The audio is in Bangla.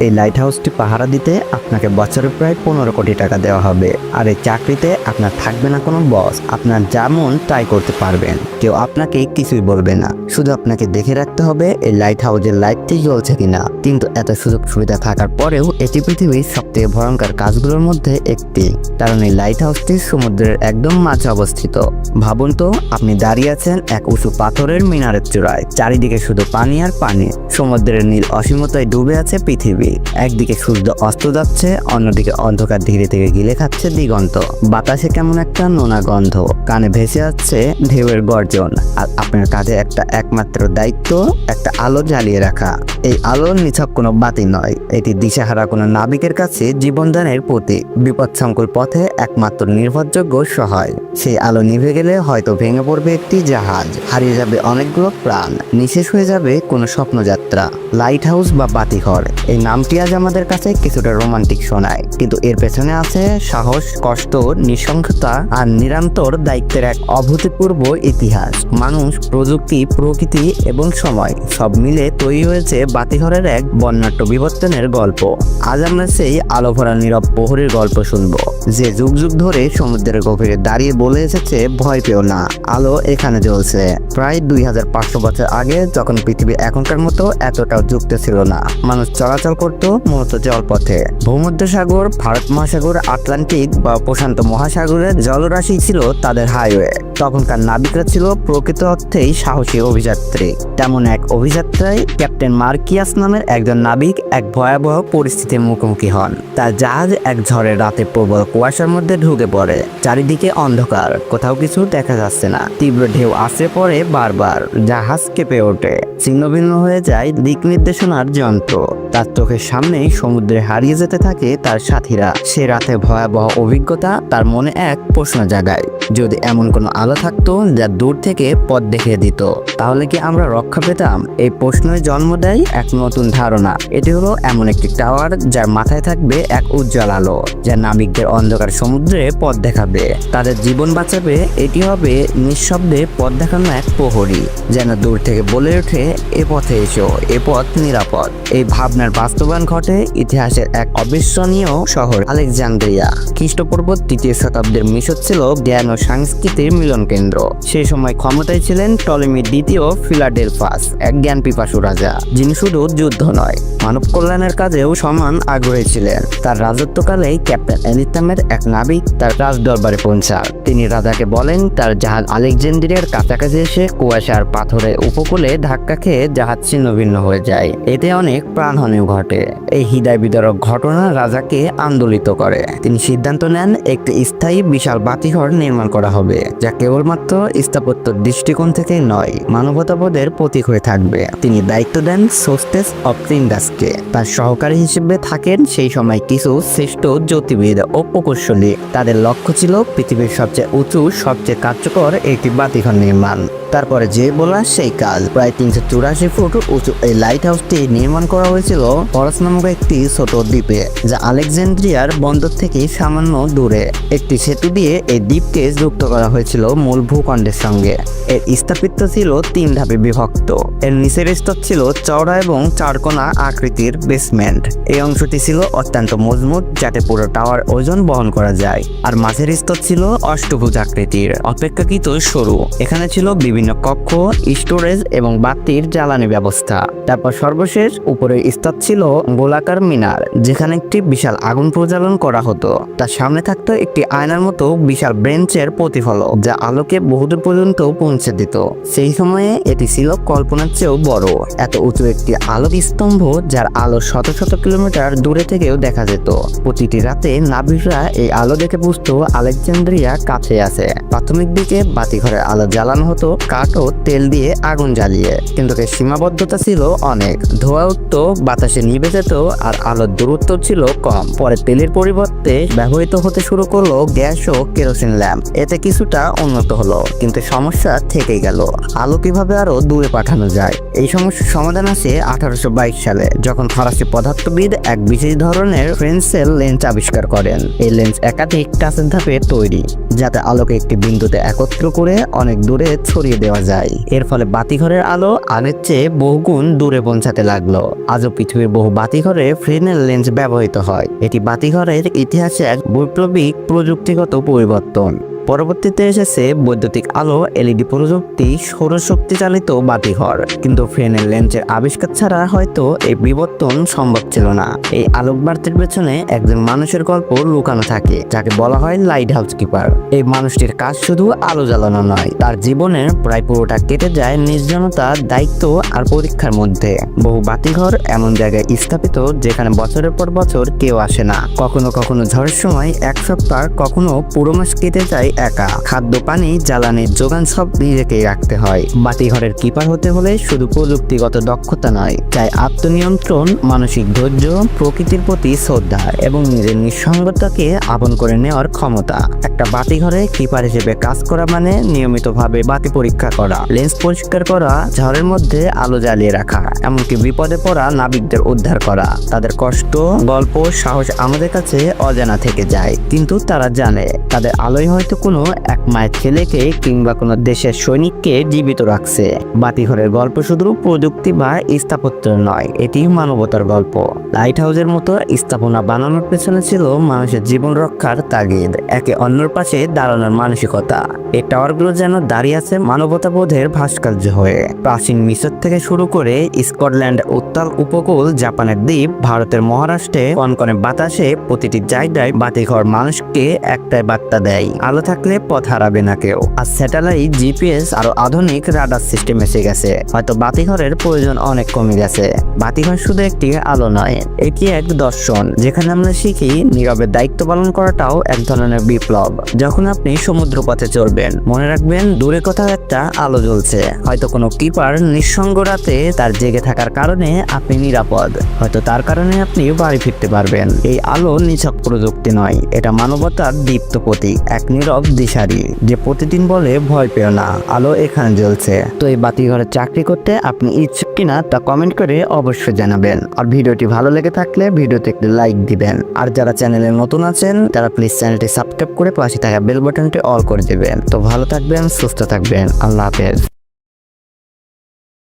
এই লাইট হাউসটি পাহারা দিতে আপনাকে বছরে প্রায় পনেরো কোটি টাকা দেওয়া হবে। আর এই চাকরিতে আপনার থাকবে না কোনো বস আপনার যেমন তাই করতে পারবেন। কেউ আপনাকে কিছুই বলবে না। শুধু আপনাকে দেখে রাখতে হবে এই লাইট হাউসের লাইটটি জ্বলছে কিনা। কিন্তু এত সুযোগ সুবিধা থাকার পরেও এটি পৃথিবীর সবথেকে ভয়ঙ্কর কাজগুলোর মধ্যে একটি। কারণ এই লাইট হাউসটি সমুদ্রের একদম মাঝে অবস্থিত। ভাবুন তো, আপনি দাঁড়িয়ে আছেন এক উঁচু পাথরের মিনারের চূড়ায়। চারিদিকে শুধু পানি আর পানি। সমুদ্রের নীল অসীমতায় ডুবে আছে পৃথিবী। একদিকে সূর্য অস্ত যাচ্ছে, অন্যদিকে অন্ধকার ধীরে ধীরে গিলে খাচ্ছে দিগন্ত। বাতাসে কেমন একটা নোনা গন্ধ। কানে ভেসে যাচ্ছে ঢেউয়ের গর্জন। আর আপনার কাঁধে একটা একমাত্র দায়িত্ব, একটা আলো জ্বালিয়ে রাখা। এই আলো নিছক কোনো বাতি নয়। এটি দিশাহারা কোনো নাবিকের কাছে জীবনদানের প্রতীক। বিপদসংকুল পথে একমাত্র নির্ভরযোগ্য সহায়। সেই আলো নিভে গেলে হয়তো ভেঙে পড়বে একটি জাহাজ। হারিয়ে যাবে অনেকগুলো প্রাণ। নিঃশেষ হয়ে যাবে কোনো স্বপ্নযাত্রা। লাইট হাউস বা বাতিঘর। এই নামটি আজ আমাদের কাছে কিছুটা রোমান্টিক শোনায়, কিন্তু এর পেছনে আছে সাহস, কষ্ট নৃশংসতা আর নিরন্তর দায়িত্বের এক অভূতপূর্ব ইতিহাস। মানুষ, প্রযুক্তি, প্রকৃতি এবং সময়, সব মিলে তৈরি হয়েছে বাতিঘরের এক বর্ণাঢ্য বিবর্তনের গল্প। আজ আমরা সেই আলো ভরা নীরব প্রহরীর গল্প শুনব, যে যুগ যুগ ধরে সমুদ্রের গভীরে দাঁড়িয়ে বলে এসেছে, ভয় পেও না, আলো এখানে জ্বলছে। প্রায় দুই হাজার পাঁচশো বছর আগে, যখন পৃথিবী এখনকার মতো এতটাও যুক্ত ছিল না, মানুষ চলাচল করত মূলত জলপথে। ভূমধ্যসাগর, ভারত মহাসাগর, আটলান্টিক বা প্রশান্ত মহাসাগরের জলরাশি ছিল তাদের হাইওয়ে। তখনকার নাবিকরা ছিল প্রকৃত অর্থেই সাহসী অভিযাত্রী। তেমন এক অভিযাত্রায় ক্যাপ্টেন মার্কিয়াস নামের একজন নাবিক এক ভয়াবহ পরিস্থিতির মুখোমুখি হন। তার জাহাজ এক ঝড়ের রাতে প্রবল কুয়াশার মধ্যে ঢুকে পড়ে। চারিদিকে অন্ধকার, কোথাও কিছু দেখা যাচ্ছে না। তীব্র ঢেউ আসে পড়ে বারবার। জাহাজ কেঁপে ওঠে। ছিন্ন ভিন্ন হয়ে যায় দিক নির্দেশনার যন্ত্র। তার চোখের সামনেই সমুদ্রে হারিয়ে যেতে থাকে তার সাথীরা। সে রাতে ভয়াবহ অভিজ্ঞতা, তার মনে এক প্রশ্ন জাগায়। যদি এমন কোনো আলো থাকতো যা দূর থেকে পথ দেখিয়ে দিত, তাহলে কি আমরা রক্ষা পেতাম? এই প্রশ্নের জন্ম দেয় এক নতুন ধারণা। এটি হলো এমন একটি টাওয়ার যার মাথায় থাকবে এক উজ্জ্বল আলো, যা নাবিকদের অন্ধকার সমুদ্রে পথ দেখাবে। তাদের জীবন বাঁচাবে, এটি হবে নিঃশব্দে পথ দেখানো এক প্রহরী, যেন দূর থেকে বলে ওঠে, এ পথে এসো, এ পথ নিরাপদ। এই ভাবনার বাস্তবায়ন ঘটে ইতিহাসের এক অবিস্মরণীয় শহর, আলেকজান্দ্রিয়া। খ্রিস্টপূর্ব তৃতীয় শতাব্দীর মিশর ছিল জ্ঞান ও সংস্কৃতির মিলন কেন্দ্র। সেই সময় ক্ষমতায় ছিলেন টলেমি দ্বিতীয় ফিলাডেলফাস, এক জ্ঞান পিপাসু রাজা, যিনি শুধু যুদ্ধ নয়, মানব কল্যাণের কাজেও সমান আগ্রহী ছিলেন। তার রাজত্বকালে ক্যাপ্টেন এলিতামের এক নাবিক তার রাজ দরবারে পৌঁছান। তিনি রাজাকে বলেন, তার জাহাজ আলেকজান্দ্রিয়ার কাছাকাছি এসে কুয়াশার পাথরের উপকূলে ধাক্কা খেয়ে জাহাজ ছিন্ন ভিন্ন হয়ে যায়। এতে অনেক প্রাণহানিও ঘটে। এই হৃদয় বিদারক ঘটনা রাজাকে আন্দোলিত করে। তিনি সিদ্ধান্ত নেন, একটি স্থায়ী বিশাল বাতিঘর নির্মাণ করা হবে, যা কেবলমাত্র স্থাপত্য দৃষ্টিকোণ থেকে নয়, মানবতাবোধের প্রতীক হয়ে থাকবে। তিনি দায়িত্ব দেন সোস্টেস অফ ট্রিন্ডাসকে তার সহকারী হিসেবে থাকেন সেই সময় কিছু শ্রেষ্ঠ জ্যোতির্বিদ ও প্রকৌশলী। তাদের লক্ষ্য ছিল পৃথিবীর সবচেয়ে উঁচু, সবচেয়ে কার্যকর একটি বাতিঘর নির্মাণ। তারপরে যে বলা সেই কাজ। প্রায় তিনশো চুরাশি ফুট উঁচু এই লাইট হাউসটি নির্মাণ করা হয়েছিল পরস নামক একটি ছোট দ্বীপে, যা আলেকজান্দ্রিয়ার বন্দর থেকে সামান্য দূরে। একটি সেতু দিয়ে এই দ্বীপকে যুক্ত করা হয়েছিল মূল ভূখণ্ডের সঙ্গে। এর স্থাপিত্ব ছিল তিন ধাপে বিভক্ত। এর নিচের স্তর ছিল চওড়া এবং চারকোনা আকৃতির বেসমেন্ট এই অংশটি ছিল অত্যন্ত মজবুত, যাতে পুরো টাওয়ার ওজন বহন করা যায়। আর মাঝের স্তর ছিল অষ্টভুজ আকৃতির, অপেক্ষাকৃত সরু। এখানে ছিল বিভিন্ন কক্ষ স্টোরেজ এবং বাতির জ্বালানি ব্যবস্থা। তারপর সর্বশেষ উপরের স্তর ছিল গোলাকার মিনার, যেখানে একটি বিশাল আগুন প্রজ্বলন করা হতো। তার সামনে থাকতো একটি আয়নার মতো বিশাল ব্রেঞ্চের প্রতিফলক, যা আলোকে বহুদূর পর্যন্ত পৌঁছে দিত। সেই সময়ে এটি ছিল কল্পনার চেয়েও বড়। এত উঁচু একটি আলোক স্তম্ভ, যার আলো শত শত কিলোমিটার দূরে থেকেও দেখা যেত। প্রতিটি রাতে নাবিকরা এই আলো দেখে বুঝতো আলেকজান্দ্রিয়া কাছে আছে। প্রাথমিক দিকে বাতিঘরের আলো জ্বালানো হতো কাঠ ও তেল দিয়ে আগুন জ্বালিয়ে। কিন্তু এর সীমাবদ্ধতা ছিল অনেক। ধোয়া উঠত, বাতাসে নিভে যেত, আর আলোর দূরত্ব ছিল কম। পরে তেলের পরিবর্তে ব্যবহৃত হতে শুরু করল গ্যাস ও কেরোসিন ল্যাম্প। এতে কিছুটা উন্নত হলো, কিন্তু সমস্যা থেকে গেল। আলো কীভাবে আরও দূরে পাঠানো যায়? এই সমস্যার সমাধান আছে আঠারোশো বাইশ সালে, যখন ফরাসি পদার্থবিদ এক বিশেষ ধরনের ফ্রেন্সেল লেন্স আবিষ্কার করেন। এই লেন্স একাধিক টাচের ধাপে তৈরি, যাতে আলোকে একটি বিন্দুতে একত্র করে অনেক দূরে ছড়িয়ে দেওয়া যায়। এর ফলে বাতিঘরের আলো আগের চেয়ে বহুগুণ দূরে পৌঁছাতে লাগল। আজও পৃথিবীর বহু বাতিঘরে ফ্রেনেল লেন্স ব্যবহৃত হয়। এটি বাতিঘরের ইতিহাসে এক বৈপ্লবিক প্রযুক্তিগত পরিবর্তন। পরবর্তীতে এসেছে বৈদ্যুতিক আলো, এলইডি প্রযুক্তি, সৌরশক্তি চালিত বাতিঘর। কিন্তু ফ্রেনেল লেন্সের আবিষ্কার ছাড়া হয়তো এই বিবর্তন সম্ভব ছিল না। এই আলোক বার্তির পেছনে একজন মানুষের গল্প লুকানো থাকে, যাকে বলা হয় লাইট হাউস কিপার। এই মানুষটির কাজ শুধু আলো জ্বালানো নয়, তার জীবনের প্রায় পুরোটা কেটে যায় নির্জনতা দায়িত্ব আর পরীক্ষার মধ্যে। বহু বাতিঘর এমন জায়গায় স্থাপিত যেখানে বছরের পর বছর কেউ আসে না। কখনো কখনো ঝড়ের সময় এক সপ্তাহ কখনো পুরো মাস কেটে যায় একা। খাদ্য, পানি জ্বালানির যোগান সব নিজেকেই রাখতে হয়। বাতিঘরের কিপার হতে হলে শুধু প্রযুক্তিগত দক্ষতা নয় চাই আত্মনিয়ন্ত্রণ, মানসিক ধৈর্য, প্রকৃতির প্রতি শ্রদ্ধা এবং নিজের নিঃসঙ্গতাকে আপন করে নেওয়ার ক্ষমতা। একটা বাতিঘরে কিপার হিসেবে কাজ করা মানে নিয়মিতভাবে বাতি পরীক্ষা করা, লেন্স পরিষ্কার করা, ঝড়ের মধ্যে আলো জ্বালিয়ে রাখা, এমনকি বিপদে পড়া নাবিকদের উদ্ধার করা। তাদের কষ্ট, গল্প, সাহস আমাদের কাছে অজানা থেকে যায়, কিন্তু তারা জানে, তাদের আলোয় হয়তো কোনো এক মায়ের ছেলেকে কিংবা কোনো দেশের সৈনিককে জীবিত রাখছে। বাতিঘরের গল্প শুধু প্রযুক্তি বা স্থাপত্যের নয়, এটি মানবতার গল্প। লাইট হাউসের মতো স্থাপনা বানানোর পেছনে ছিল মানুষের জীবন রক্ষার তাগিদ, একে অন্যের পাশে দাঁড়ানোর মানসিকতা। এই টাওয়ারগুলো যেন দাঁড়িয়ে আছে মানবতা বোধের ভাস্কর্য হয়ে। প্রাচীন মিশর থেকে শুরু করে স্কটল্যান্ড উত্তাল উপকূল, জাপানের দ্বীপ, ভারতের মহারাষ্ট্রে কনকনে বাতাসে প্রতিটি জায়গায় বাতিঘর মানুষকে একটাই বার্তা দেয়, আলো থাকলে পথ হারাবে না কেউ। আর স্যাটেলাইট, জিপিএস আরও আধুনিক রাডার সিস্টেম এসে গেছে। হয়তো বাতিঘরের প্রয়োজন অনেক কমে গেছে। বাতিঘর শুধু একটি আলো নয়, এটি এক দর্শন। যেখানে আমরা শিখি নীরবে দায়িত্ব পালন করাটাও এক ধরনের বিপ্লব। যখন আপনি সমুদ্র পথে চলবেন মনে রাখবেন দূরে কোথাও একটা আলো জ্বলছে। হয়তো কোনো কিপার নিঃসঙ্গ রাতে তার জেগে থাকার কারণে আপনি নিরাপদ। হয়তো তার কারণে আপনি বাড়ি ফিরতে পারবেন। এই আলো নিছক প্রযুক্তি নয়, এটা মানবতার দীপ্ত প্রতীক, এক নীরব দিশারি, যে প্রতিদিন বলে ভয় পেও না, আলো এখানে জ্বলছে। তো এই বাতিঘরে চাকরি করতে আপনি ইচ্ছুক কিনা তা কমেন্ট করে অবশ্যই জানাবেন। আর ভিডিওটি ভালো লেগে থাকলে ভিডিওতে একটি লাইক দিবেন। আর যারা চ্যানেলে নতুন আছেন, তারা প্লিজ চ্যানেলটি সাবস্ক্রাইব করে পাশে থাকা বেল বাটনটি অল করে দিবেন। তো ভালো থাকবেন, সুস্থ থাকবেন, আল্লাহ হাফেজ।